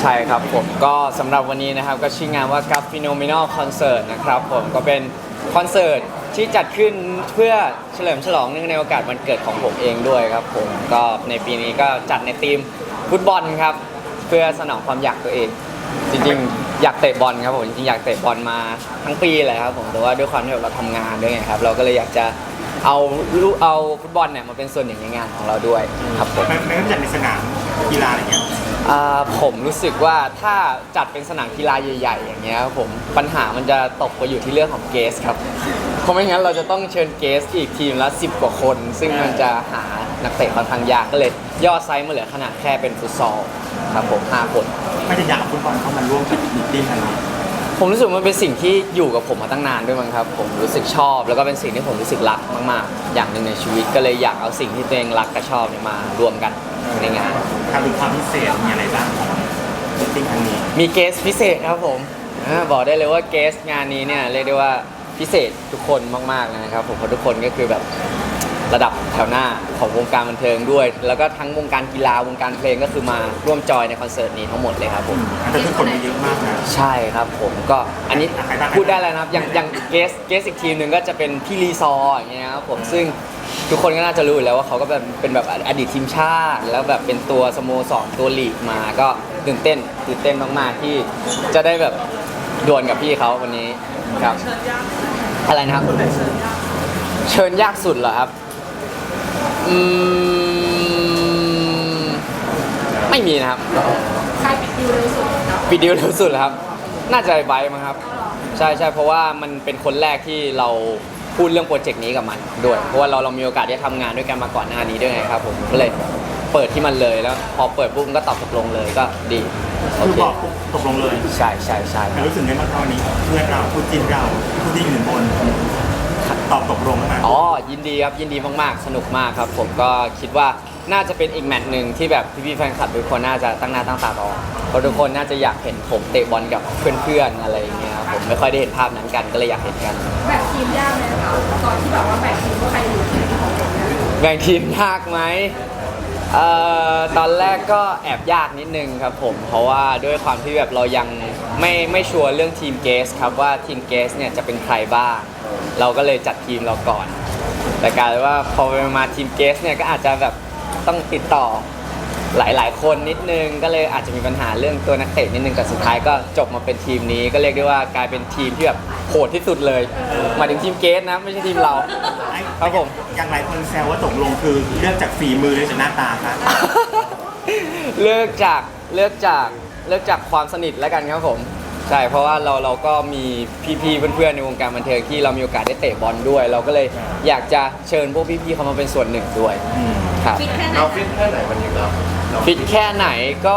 ใช่ครับผมก็สำหรับวันนี้นะครับก็ชื่องานว่า g a f Phenomenal Concert นะครับผมก็เป็นคอนเสิร์ตที่จัดขึ้นเพื่อเฉลิมฉลองเนื่องในโอกาสวันเกิดของผมเองด้วยครับผมก็ในปีนี้ก็จัดในทีมฟุตบอลครับ เพื่อสนองความอยากตัวเอง จริงๆ อยากเตะบอลครับผมจริงๆอยากเตะบอลมาทั้งปีเลยครับผมแต่ว่าด้วยความที่แบบเราทำงานด้วยไงครับเราก็เลยอยากจะเอาลูกเอาฟุตบอลเนี่ยมาเป็นส่วนหนึ่งในงานของเราด้วยครับผมมันมันก็จัดในสนามกีฬาอะไรเงี้ย อ่าผมรู้สึกว่าถ้าจัดเป็นสนามกีฬาใหญ่ ๆ อย่างเงี้ยครับผมปัญหามันจะตกไปอยู่ที่เรื่องของเกสครับ เพราะไม่งั้นเราจะต้องเชิญเกสอีกทีมละ 10 กว่าคน ซึ่งมันจะหานักเตะค่อนข้างยากก็เลย ย่อไซส์มาเหลือขนาดแค่เป็นฟุตซอลครับผม5คน ไม่จะอยากเอาฟุตบอลเข้ามาร่วมกับมีตติ้งครั้งนี้ผมรู้สึกว่ามันเป็นสิ่งที่อยู่กับผมมาตั้งนานด้วยมั้งครับ ผมรู้สึกชอบ แล้วก็เป็นสิ่งที่ผมรู้สึกรักมาก ๆ อย่างหนึ่งในชีวิตก็เลยอยากเอาสิ่งที่ตัวเองรักกับชอบเนี่ยมารวมกัน ในงานทำถึงความพิเศษมีอะไรบ้างของมีตติ้งครั้งนี้มีเกสพิเศษครับผมอาบอกได้เลยว่าเกสงานนี้เนี่ยเรียกได้ว่าพิเศษทุกคนมากๆเลยนะครับผมเพราะทุกคนก็คือแบบระดับแถวหน้าของวงการบันเทิงด้วย แล้วก็ทั้งวงการกีฬาวงการเพลงก็คือมาร่วมจอยในคอนเสิร์ตนี้ทั้งหมดเลยครับผม แต่ทุกคนมีเยอะมากนะ ใช่ครับผมก็อันนี้ใครบ้าง พูดได้แล้วนะครับอย่างอย่างเกสเกสอีกทีมหนึ่งก็จะเป็นพี่รีซอร์อย่างเงี้ยครับผมซึ่ง ทุกคนก็น่าจะรู้อยู่แล้วว่าเขาก็แบบเป็นแบบอดีตทีมชาติ แล้วแบบเป็นตัวสโมสรตัวลีกมาก็ตื่นเต้นตื่นเต้นมากๆที่จะได้แบบดวลกับพี่เขาวันนี้ครับ อะไรนะครับ เชิญยากสุดเหรอครับอืมไม่มีนะครับใครปิดดิวเร็วสุดเนาะวิดีโอเร็วสุดเหรอครับ น่าจะไอ้ไบร์ทมั้งครับ ใช่ใช่เพราะว่ามันเป็นคนแรกที่เรา พูดเรื่องโปรเจกต์นี้กับมันด้วย เพราะว่าเราเรามีโอกาสได้ทำงานด้วยกันมาก่อนหน้านี้ด้วยไงครับผมก็เลยเปิดที่มันเลยแล้ว พอเปิดปุ๊บมันก็ตอบตกลงเลยก็ดีโอคือเคบอกปุ๊บตกลงเลยใช่ใช่ใช่แต่รู้สึกไงบ้างตอนนี้เพื่อนเราคู่จิ้นเราคู่ที่อยู่หนึ่งบนตอบตกลงแล้วนะอ๋อ ยินดีครับ ยินดีมาก ๆ สนุกมากครับ ผมก็คิดว่า น่าจะเป็นอีกแมตช์หนึ่งที่แบบพี่ๆแฟนคลับทุกคนน่าจะตั้งหน้าตั้งตารอเพราะทุกคนน่าจะอยากเห็นผมเตะบอลกับเพื่อนๆอะไรอย่างเงี้ยครับผมไม่ค่อยได้เห็นภาพนั้นกันก็เลยอยากเห็นกัน แบ่งทีมยากเลยนะคะตอนที่แบบว่าแบ่งทีมว่าใครอยู่ทีมของเราเนี่ยแบ่งทีมยากไหมเอ่อตอนแรกก็แอบยากนิดนึงครับผม เพราะว่าด้วยความที่แบบเรายังไม่ไม่ชัวร์เรื่องทีมเกสครับว่าทีมเกสเนี่ยจะเป็นใครบ้าง เราก็เลยจัดทีมเราก่อน แต่กลายเป็นว่าพอไปมาทีมเกสเนี่ยก็อาจจะแบบ ต้องติดต่อหลาย ๆ คนนิดนึงก็เลยอาจจะมีปัญหาเรื่องตัวนักเตะนิดนึงแต่สุดท้ายก็จบมาเป็นทีมนี้ก็เรียกได้ว่ากลายเป็นทีมที่แบบโหดที่สุดเลยหมายถึงทีมเกสนะไม่ใช่ทีมเรา ครับผม อย่างหลายคนแซวว่าตกลงคือเลือกจากฝีมือหรือจากหน้าตาครับ เลือกจากเลือกจากเลือกจากความสนิทแล้วกันครับผมใช่เพราะว่าเราเราก็มีพี่ๆเพื่อนๆในวงการบันเทิงที่เรามีโอกาสได้เตะบอลด้วย เราก็เลยอยากจะเชิญพวกพี่ๆเขามาเป็นส่วนหนึ่งด้วย ครับ ฟิตแค่ไหนเราฟิตแค่ไหนวันนี้ครับฟิตแค่ไหนก็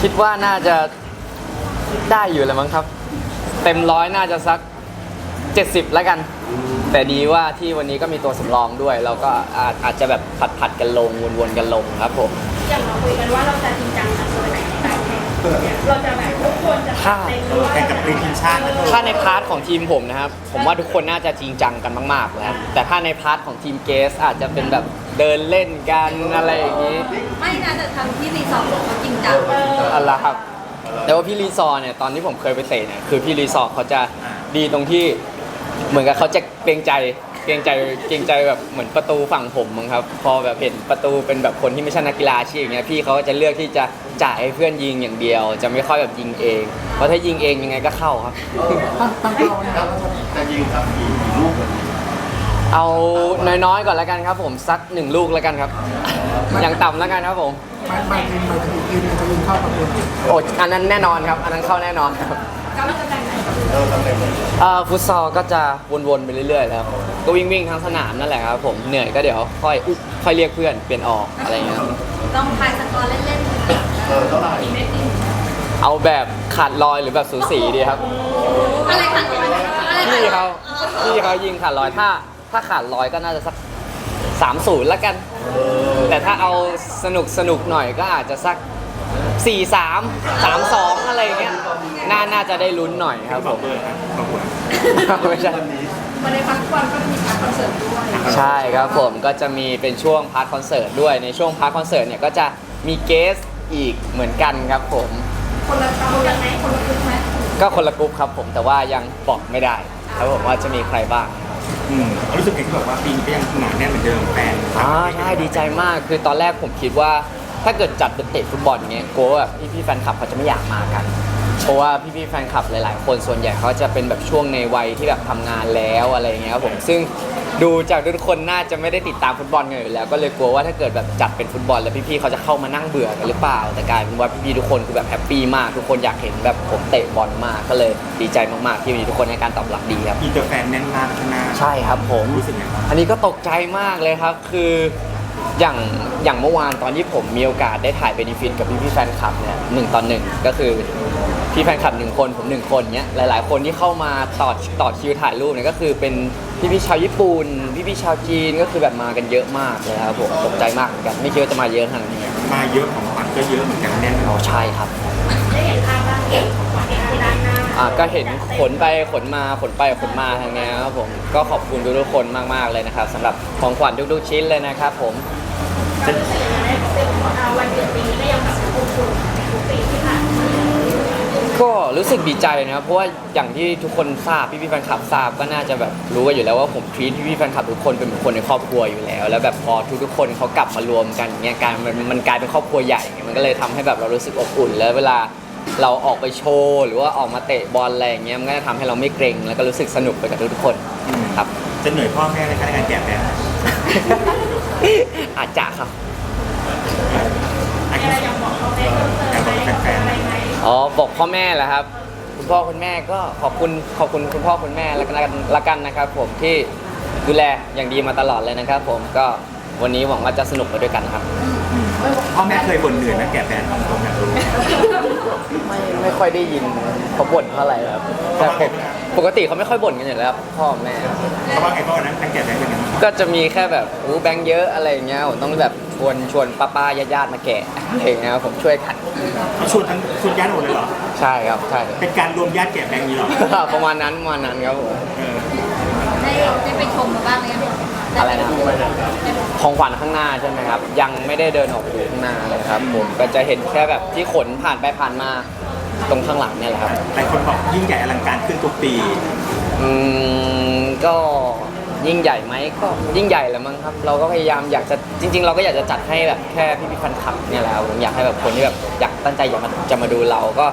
คิดว่าน่าจะได้อยู่แล้วมั้งครับ เต็มร้อยน่าจะสัก 70 แล้วกัน แต่ดีว่าที่วันนี้ก็มีตัวสำรองด้วย เราก็อาจอาจจะแบบผัดผัดๆกันลงวนๆกันลงครับผม อย่างเราคุยกันว่าเราจะจริงจังกับตัว เนี่ยเราจะแบบทุกคนจะถ้าเต็มเออแข่งกับทีมทีมชาตินะเธอถ้าในพาร์ทของทีมผมนะครับ ผมว่าทุกคนน่าจะจริงจังกันมากๆแล้วแต่ถ้าในพาร์ทของทีมเกสอาจจะเป็นแบบเดินเล่นกันอะไรอย่างนี้ไม่นะแต่ทางที่รีสอร์ทเขาจริงจังอะไรครับ แต่ว่าพี่รีซอร์เนี่ยตอนที่ผมเคยไปเตะเนี่ยคือพี่รีซอร์เขาจะดีตรงที่เหมือนกับเขาจะเกรงใจ เกรงใจเกรงใจแบบเหมือนประตูฝั่งผมมั้งครับ พอแบบเห็นประตูเป็นแบบคนที่ไม่ใช่นักกีฬาอาชีพอย่างเงี้ยพี่เขาก็จะเลือกที่จะจ่ายให้เพื่อนยิงอย่างเดียว จะไม่ค่อยแบบยิงเอง เพราะถ้ายิงเองยังไงก็เข้าครับครับจะยิงครับกี่ลูกเอาน้อยๆก่อนแล้วกันครับ ผมสักหนึ่งลูกแล้วกันครับ อย่างต่ำแล้วกันครับผมไม่ไม่ทีมไม่ทีมทีมจะยิงเข้าประตูโอ้อันนั้นแน่นอนครับ อันนั้นเข้าแน่นอนครับกำลังจะแต่งไหนเออตำแหน่งเอ่อฟุตซอลก็จะวนๆไปเรื่อยๆครับ ก็วิ่งวิ่งๆทั้งสนามนั่นแหละครับผมเหนื่อยก็เดี๋ยวค่อยอุ๊ยค่อยเรียกเพื่อนเปลี่ยนออกอะไรอย่างเงี้ยครับต้องทายสกอร์เล่นๆเออเท่าไหร่ทีมเล็กทีมเอาแบบขาดลอยหรือแบบสูสีดีครับ อะไรขันอะไรขันพี่เขาพี่เขายิงขาดลอยถ้า ถ้าขาดลอยก็น่าจะสักสามศูนย์แล้วกัน แต่ถ้าเอาสนุกสนุกหน่อยก็อาจจะสักสี่สามสามสองอะไรอย่างเงี้ยน่าน่าจะได้ลุ้นหน่อยครับบผอกมเบอร์ครับบอกเบอร์ไม่ใช่ มาในพักวันก็มีพักคอนเสิร์ตด้วยใช่ครับผมก็จะมีเป็นช่วงพาร์ทคอนเสิร์ตด้วยในช่วงพาร์ทคอนเสิร์ตเนี่ยก็จะมีเกสอีกเหมือนกันครับผม คนละคนละไหมคนละกลุ่มไหมก็คนละกรุ๊ปครับผมแต่ว่ายังบอกไม่ได้ครับผมว่าจะมีใครบ้างอืมรู้สึกไงที่แบบว่าปีนี้ก็ยังหนาแน่นเหมือนเดิมแฟนอ่าใช่ดีใจมากคือตอนแรกผมคิดว่า ถ้าเกิดจัดเป็นเตะฟุตบอลเงี้ยกลัวว่าแบบพี่ๆแฟนคลับเขาจะไม่อยากมากัน เพราะว่าพี่ๆแฟนคลับหลาย ๆ คนส่วนใหญ่เขาจะเป็นแบบช่วงในวัยที่แบบทำงานแล้วอะไรเงี้ยครับผมซึ่งดูจากทุกคนน่าจะไม่ได้ติดตามฟุตบอลกันอยู่แล้ว ก็เลยกลัวว่าถ้าเกิดแบบจัดเป็นฟุตบอล แล้วพี่ๆเขาจะเข้ามานั่งเบื่อกันหรือเปล่า แต่กลายเป็นว่าพี่ๆทุกคนคือแบบแฮปปี้มาก ทุกคนอยากเห็นแบบผมเตะบอลมากก็เลยดีใจมากๆที่มีทุกคนในการตอบรับดีครับ อินเตอร์แฟนแน่นมากข้างหน้าใช่ครับผม รู้สึกไงบ้าง อันนี้ก็ตกใจมากเลยครับ คือ อย่างอย่างเมื่อวานตอนที่ผมมีโอกาสได้ถ่ายเบนฟิตกับพี่พี่ๆแฟนคลับเนี่ยหนึ่งต่อหนึ่งก็คือพี่แฟนคลับหนึ่งคนผมหนึ่งคนเนี้ยหลาย ๆ คนที่เข้ามาต่อต่อคิวถ่ายรูปเนี่ยก็คือเป็นพี่พี่ๆชาวญี่ปุ่นพี่พี่ๆชาวจีนก็คือแบบมากันเยอะมากเลยครับผมตกใจมากเหมือนกันไม่คิดว่าจะมาเยอะขนาดนี้มาเยอะของขวัญก็เยอะเหมือนกันแน่นอ๋อใช่ครับ ได้เห็น อ่าก็เห็นขนไปขนมาขนไปขนมาทางเนี้ยครับผมก็ขอบคุณทุกๆคนมากๆเลยนะครับสำหรับของขวัญทุกๆชิ้นเลยนะครับผมเรารู้สึกยังไงเป็นวันเกิดปีนี้ก็ยังแบบอบอุ่นทุกปีที่ผ่านมาก็รู้สึกดีใจนะครับเพราะว่าอย่างที่ทุกคนทราบพี่พี่ๆแฟนคลับทราบก็น่าจะแบบรู้กันอยู่แล้วว่าผมทีพี่พี่ๆแฟนคลับทุกคนเป็นเหมือนคนในครอบครัวอยู่แล้ว แล้วแบบพอทุกๆคนเขากลับมารวมกันอย่างเงี้ยการมันมันกลายเป็นครอบครัวใหญ่ไงมันก็เลยทำให้แบบเรารู้สึกอบอุ่น แล้วเวลา เราออกไปโชว์หรือว่าออกมาเตะบอลอะไรอย่างเงี้ยมันก็จะทำให้เราไม่เกรงแล้วก็รู้สึกสนุกไปกับทุกๆคนครับ จะเหนื่อยพ่อแม่ในการแกะแฟนอาจจะครับอันมีนี้อะไรอยากบอกเขาไหมเพิ่มเติมไหมอะไรไหมอ๋อบอกพ่อแม่แหละครับ คุณพ่อคุณแม่ก็ขอบคุณขอบคุณคุณพ่อคุณแม่แล้วกันละกันนะครับ ผมที่ดูแลอย่างดีมาตลอดเลยนะครับ ผมก็วันนี้หวังว่าจะสนุกไปด้วยกันครับ พ่อแม่เคยบ่นเหนื่อยไหมแกะแฟนของตรงอยากรู้ ไม่ไม่ค่อยได้ยินเขาบ่นเท่าไหร่ครับแต่ผมปกติเขาไม่ค่อยบ่นกันอยู่แล้วครับพ่อแม่เพราะว่าไงพ่อวันนั้นทั้งแกะแฟนเป็นยังไงบ้างก็จะมีแค่แบบอู้แบงค์เยอะอะไรอย่างเงี้ยผมต้องแบบชวนชวนป้าป้าญาติญาติๆมาแกะอะไรอย่างเงี้ยครับผมช่วยกันเขาชวนทั้งชวนญาติหมดเลยเหรอ ใช่ครับใช่เป็นการรวมญาติแกะแบงค์นี้เหรอ ประมาณนั้นประมาณนั้นครับผมเออได้ได้ไปชมมาบ้างไหมอะไรนะ ของขวัญข้างหน้าใช่ไหมครับ ยังไม่ได้เดินออกไปดูข้างหน้าเลยครับผมก็จะเห็นแค่แบบที่ขนผ่านไปผ่านมาตรงข้างหลังเนี่ยแหละครับหลายคนบอกยิ่งใหญ่อลังการขึ้นทุกปี อืมก็ยิ่งใหญ่ไหมก็ยิ่งใหญ่แหละมั้งครับ เราก็พยายามอยากจะจริง ๆ เราก็อยากจะจัดให้แบบแค่พี่พี่ๆแฟนคลับเนี่ยแหละครับผมอยากให้แบบคนที่แบบอยากตั้งใจอยากมาจะมาดูเราก็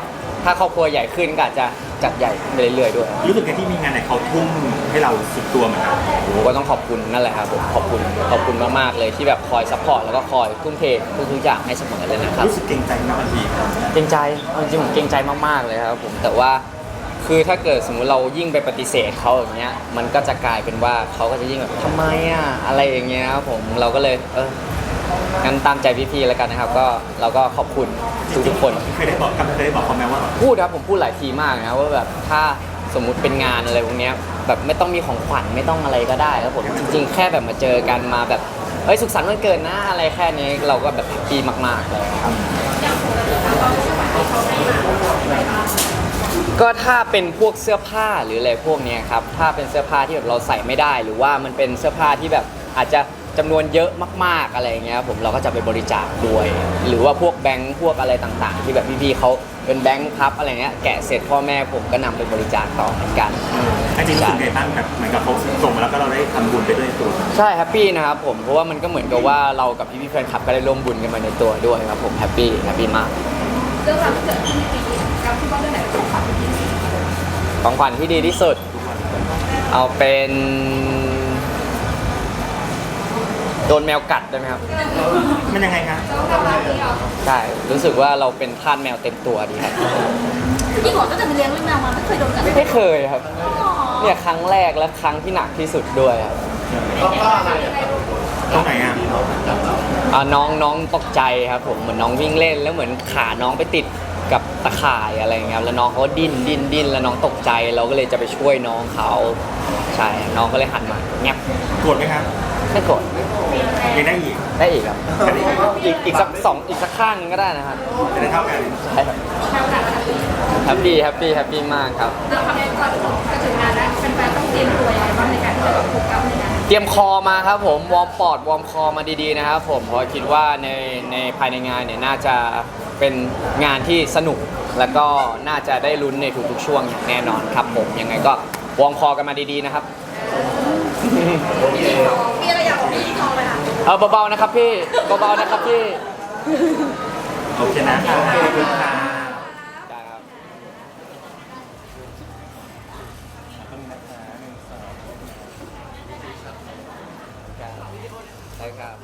ถ้าครอบครัวใหญ่ขึ้นก็อาจจะ จัดใหญ่ขึ้นไปเรื่อยๆด้วยรู้สึกไงที่มีงานไหนเขาทุ่มให้เราสุดตัวเหมือนกันผมก็ต้องขอบคุณนั่นแหละครับผมขอบคุณขอบคุณมากๆเลยที่แบบคอยซัพพอร์ตแล้วก็คอยทุ่มเททุกๆอย่างให้เสมอเลยนะครับ รู้สึกเกรงใจมากบางทีเกรงใจเอาจริงๆผมเกรงใจมากๆเลยครับผมแต่ว่าคือถ้าเกิดสมมุติเรายิ่งไปปฏิเสธเขาอย่างเงี้ยมันก็จะกลายเป็นว่าเขาก็จะยิ่งแบบทำไมอะอะไรอย่างเงี้ยครับผมเราก็เลยเออ งั้นตามใจพี่ๆแล้วกันนะครับ ก็เราก็ขอบคุณทุกๆคน เคยได้บอกกับเคยได้บอกเขาไหมว่าแบบพูดครับผมพูดหลายทีมากนะว่าแบบถ้าสมมุติเป็นงานอะไรพวกเนี้ยแบบไม่ต้องมีของขวัญไม่ต้องอะไรก็ได้ครับผมจริง ๆ แค่แบบมาเจอกันมาแบบเอ้ยสุขสันต์วันเกิดนะอะไรแค่นี้เราก็แบบแฮปปี้มากๆเลยครับก็ถ้าเป็นพวกเสื้อผ้าหรืออะไรพวกเนี้ยครับถ้าเป็นเสื้อผ้าที่แบบเราใส่ไม่ได้ หรือว่ามันเป็นเสื้อผ้าที่แบบอาจจะ จำนวนเยอะมากๆอะไรอย่างเงี้ยครับผมเราก็จะไปบริจาคด้วย หรือว่าพวกแบงค์พวกอะไรต่างๆ ที่แบบพี่ๆเขาเป็นแบงค์พับอะไรเงี้ยแกะเสร็จพ่อแม่ผมก็นำไปบริจาคต่อเหมือนกันอันจริงรู้สึกไงบ้างแบบเหมือนกับเขาส่งมาแล้วก็เราได้ทำบุญไปด้วยตัวใช่แฮปปี้นะครับผมเพราะว่ามันก็เหมือนกับว่าเรากับพี่ๆแฟนคลับก็ได้ร่วมบุญกันมาในตัวด้วยครับผมแฮปปี้แฮปปี้มากเรื่องราวที่เกิดขึ้นในปีนี้กับที่ว่าเรื่องไหนเป็นของขวัญที่ดีของขวัญที่ดีที่สุด เอาเป็น โดนแมวกัดได้ไหมครับ มันยังไงคะต้องทำอะไรดีอะใช่รู้สึกว่าเราเป็นทาสแมวเต็มตัวดีครับ พี่หมอตั้งแต่ไปเลี้ยงเรื่องแมวมาไม่เคยโดนกัดไม่เคยครับ เนี่ยครั้งแรกและครั้งที่หนักที่สุดด้วยครับตรงไหนอะอ่าน้องน้องตกใจครับผมเหมือนน้องวิ่งเล่นแล้วเหมือนขาน้องไปติดกับตะข่ายอะไรเงี้ยครับแล้วน้องเขาก็ดิ้นดิ้นดิ้นแล้วน้องตกใจเราก็เลยจะไปช่วยน้องเขาใช่น้องก็เลยหันมาแงบโกรธไหมครับไม่โกรธ ยังได้อีกได้อีกครับ อีกอีกสักสองอีกสักข้างก็ได้นะครับจะได้เท่ากันใช่ครับแฮปปี้แฮปปี้แฮปปี้มากครับ เราทำงานก่อนจะถึงงานแล้วแฟนๆต้องเตรียมตัวยังไงบ้างในการที่จะแบบถูกกับในงานเตรียมคอมาครับผม วอร์มปอด วอร์มคอมาดีๆนะครับผม เพราะคิดว่าในในภายในงานเนี่ยน่าจะเป็นงานที่สนุก แล้วก็น่าจะได้ลุ้นในทุกๆช่วงอย่างแน่นอนครับผม ยังไงก็วอร์มคอกันมาดีๆนะครับ มีอะไรอยากบอกพี่ที่ทองไหมคะ เบาๆนะครับพี่เบาๆนะครับพี่โอเคนะครับโอเคคุณค่ะได้ครับ